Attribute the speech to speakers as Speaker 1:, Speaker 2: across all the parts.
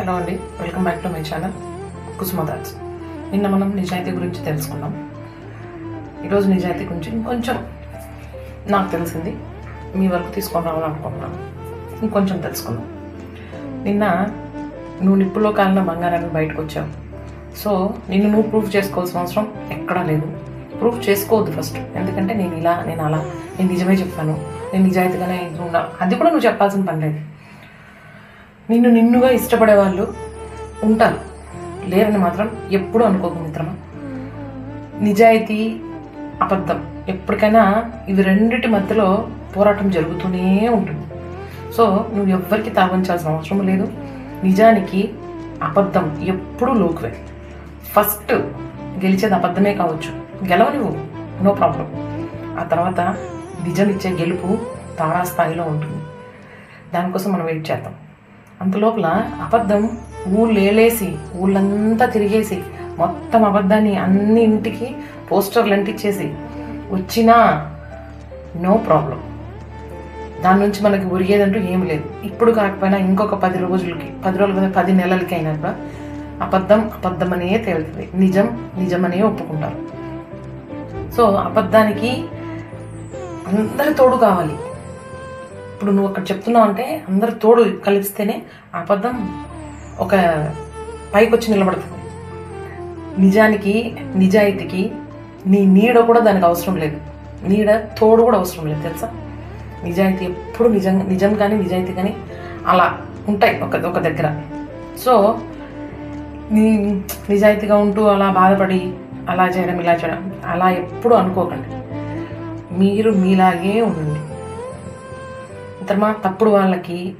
Speaker 1: Hello అండి welcome back to my channel Kusuma thoughts నిన్న మనం నిజాయితీ గురించి తెలుసుకున్నాం. ఈరోజు నిజాయితీ గురించి ఇంకొంచెం నాకు తెలిసింది మీ వరకు తీసుకొని రావాలనుకుంటున్నాను ఇంకొంచెం తెలుసుకుందాం. నిన్న నువ్వు నిప్పులో కాలిన బంగారాన్ని బయటకు వచ్చావు. సో నిన్ను నువ్వు ప్రూఫ్ చేసుకోవాల్సిన అవసరం ఎక్కడా లేదు. ప్రూఫ్ చేసుకోవద్దు ఫస్ట్ ఎందుకంటే నేను ఇలా నేను అలా. నేను నిజమే చెప్తాను నేను నిజాయితీగానే ఉన్నా అది కూడా నువ్వు చెప్పాల్సిన పని లేదు. నిన్ను నిన్నుగా ఇష్టపడే వాళ్ళు ఉంటారు. లేరని మాత్రం ఎప్పుడు అనుకోకు మిత్రమా? నిజాయితీ అబద్ధం ఎప్పటికైనా ఇవి రెండిటి మధ్యలో పోరాటం జరుగుతూనే ఉంటుంది. సో నువ్వు ఎవ్వరికి తాగించాల్సిన అవసరం లేదు. నిజానికి అబద్ధం ఎప్పుడూ లోకువే. ఫస్ట్ గెలిచేది అబద్ధమే కావచ్చు. గెలవనివ్వు. No problem. ఆ తర్వాత నిజం ఇచ్చే గెలుపు తారాస్థాయిలో ఉంటుంది. దానికోసం మనం వెయిట్ చేద్దాం. అంత లోపల అబద్ధం ఊళ్ళు ఏలేసి ఊళ్ళంతా తిరిగేసి మొత్తం అబద్ధాన్ని అన్ని ఇంటికి పోస్టర్లు అంటించేసి వచ్చినా నో ప్రాబ్లం. దాని నుంచి మనకి ఒరిగేదంటూ ఏమి లేదు. ఇప్పుడు కాకపోయినా ఇంకొక పది రోజులకి పది రోజులు కదా పది నెలలకి అయినా కూడా అబద్ధం అబద్ధమనే తేలుతుంది. నిజం నిజమనే ఒప్పుకుంటారు. సో అబద్ధానికి అందరి తోడు కావాలి. ఇప్పుడు నువ్వు అక్కడ చెప్తున్నావు అంటే అందరు తోడు కలిపిస్తేనే ఆ అబద్ధం ఒక పైకి వచ్చి నిలబడుతుంది. నిజానికి నిజాయితీకి నీ నీడ కూడా దానికి అవసరం లేదు. నీడ తోడు కూడా అవసరం లేదు తెలుసా? నిజాయితీ ఎప్పుడు నిజం నిజం కానీ నిజాయితీ కానీ అలా ఉంటాయి ఒక ఒక దగ్గర. సో నీ నిజాయితీగా ఉంటూ అలా బాధపడి అలా చేయడం ఇలా చేయడం అలా ఎప్పుడు అనుకోకండి. మీరు మీలాగే ఉండండి. ఇతరమా తప్పుడు వాళ్ళకి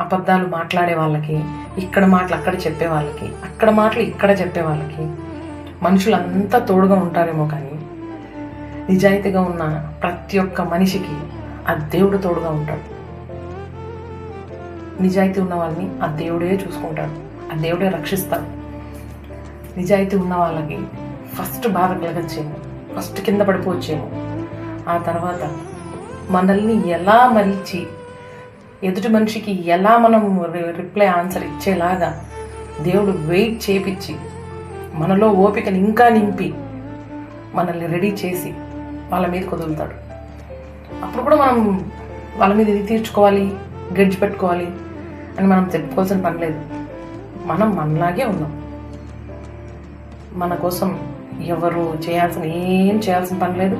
Speaker 1: అబద్ధాలు మాట్లాడే వాళ్ళకి ఇక్కడ మాటలు అక్కడ చెప్పే వాళ్ళకి అక్కడ మాటలు ఇక్కడ చెప్పే వాళ్ళకి మనుషులంతా తోడుగా ఉంటారేమో కానీ నిజాయితీగా ఉన్న ప్రతి ఒక్క మనిషికి ఆ దేవుడు తోడుగా ఉంటాడు. నిజాయితీ ఉన్న వాళ్ళని ఆ దేవుడే చూసుకుంటాడు. ఆ దేవుడే రక్షిస్తాడు. నిజాయితీ ఉన్న వాళ్ళకి ఫస్ట్ బాధ కలగచ్చేమో ఫస్ట్ కింద పడిపోవచ్చేమో ఆ తర్వాత మనల్ని ఎలా మలిచి ఎదుటి మనిషికి ఎలా మనం రిప్లై ఆన్సర్ ఇచ్చేలాగా దేవుడు వెయిట్ చేపించి మనలో ఓపికను ఇంకా నింపి మనల్ని రెడీ చేసి వాళ్ళ మీద కుదులుతాడు అప్పుడు కూడా మనం వాళ్ళ మీద ఇది తీర్చుకోవాలి గడిచి పెట్టుకోవాలి అని మనం చెప్పుకోవాల్సిన పని లేదు. మనం మనలాగే ఉన్నాం. మన కోసం ఎవరు చేయాల్సిన ఏం చేయాల్సిన పని లేదు.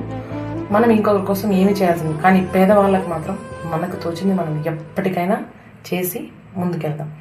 Speaker 1: మనం ఇంకొకరి కోసం ఏమి చేయాల్సింది? కానీ పేదవాళ్ళకి మాత్రం మనకు తోచింది మనం ఎప్పటికైనా చేసి ముందుకెళ్దాం.